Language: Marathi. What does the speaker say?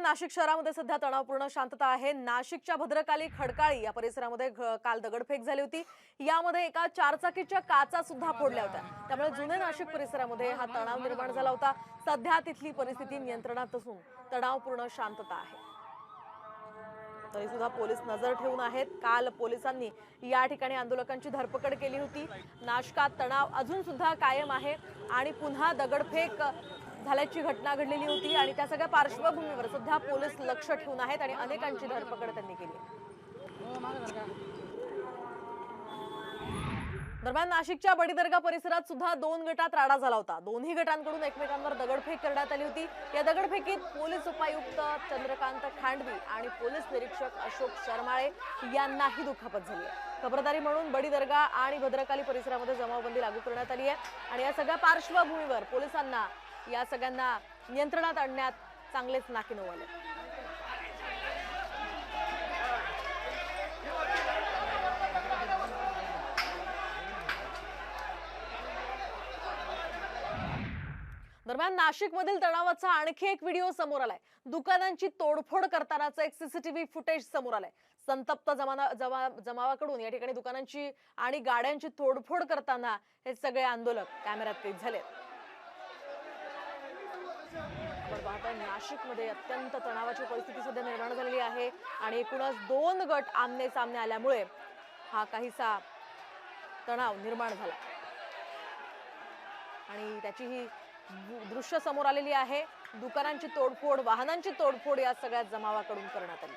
नाशिक शहरामध्ये सध्या तणावपूर्ण शांतता आहे. नाशिकच्या भद्रकाली खडकाळी या परिसरामध्ये काल दगडफेक झाली होती. यामध्ये एका चारचाकीच्या काचा सुद्धा फोडल्या होत्या. त्यामुळे जुने नाशिक परिसरामध्ये हा तणाव निर्माण झाला होता. सध्या तिथली परिस्थिती नियंत्रणात असून तणावपूर्ण शांतता आहे. तरी सुद्धा पोलीस नजर ठेवून आहेत. काल पोलिसांनी या ठिकाणी आंदोलकांची धरपकड केली होती. नाशकात तणाव अजून सुद्धा कायम आहे आणि पुन्हा दगडफेक झाल्याची घटना घडलेली होती आणि त्या सगळ्या पार्श्वभूमीवर सध्या पोलीस लक्ष ठेवून आहेत आणि अनेकांची धरपकड त्यांनी केली दरम्यान नाशिकच्या बडीदर्गा परिसरात सुद्धा दोन गटात राडा झाला होता. दोन्ही गटांकडून एकमेकांवर दगडफेक करण्यात आली होती. या दगडफेकीत पोलीस उपायुक्त चंद्रकांत खांडवी आणि पोलीस निरीक्षक अशोक शर्माळे यांनाही दुखापत झाली आहे. खबरदारी म्हणून बडीदर्गा आणि भद्रकाली परिसरामध्ये जमावबंदी लागू करण्यात आली आहे. आणि या सगळ्या पार्श्वभूमीवर पोलिसांना या सगळ्यांना नियंत्रणात आणण्यात चांगलेच नाकीनऊ आले दरम्यान नाशिकमधील तणावाचा आणखी एक व्हिडिओ समोर आलाय. दुकानांची तोडफोड करतानाचा एक सीसीटीव्ही फुटेज समोर आलाय. संतप्त जमाना जमा जमावाकडून या ठिकाणी दुकानांची आणि गाड्यांची तोडफोड करताना हे सगळे आंदोलक कॅमेऱ्यात कैद झालेत. आपण पाहतोय नाशिकमध्ये अत्यंत तणावाची परिस्थिती सध्या निर्माण झालेली आहे आणि एकूणच दोन गट आमने सामने आल्यामुळे हा काहीसा तणाव निर्माण झाला. आणि त्याची ही दृश्य समोर आलेली आहे दुकानांची तोडफोड वाहनांची तोडफोड या सगळ्या जमावाकडून करण्यात आली.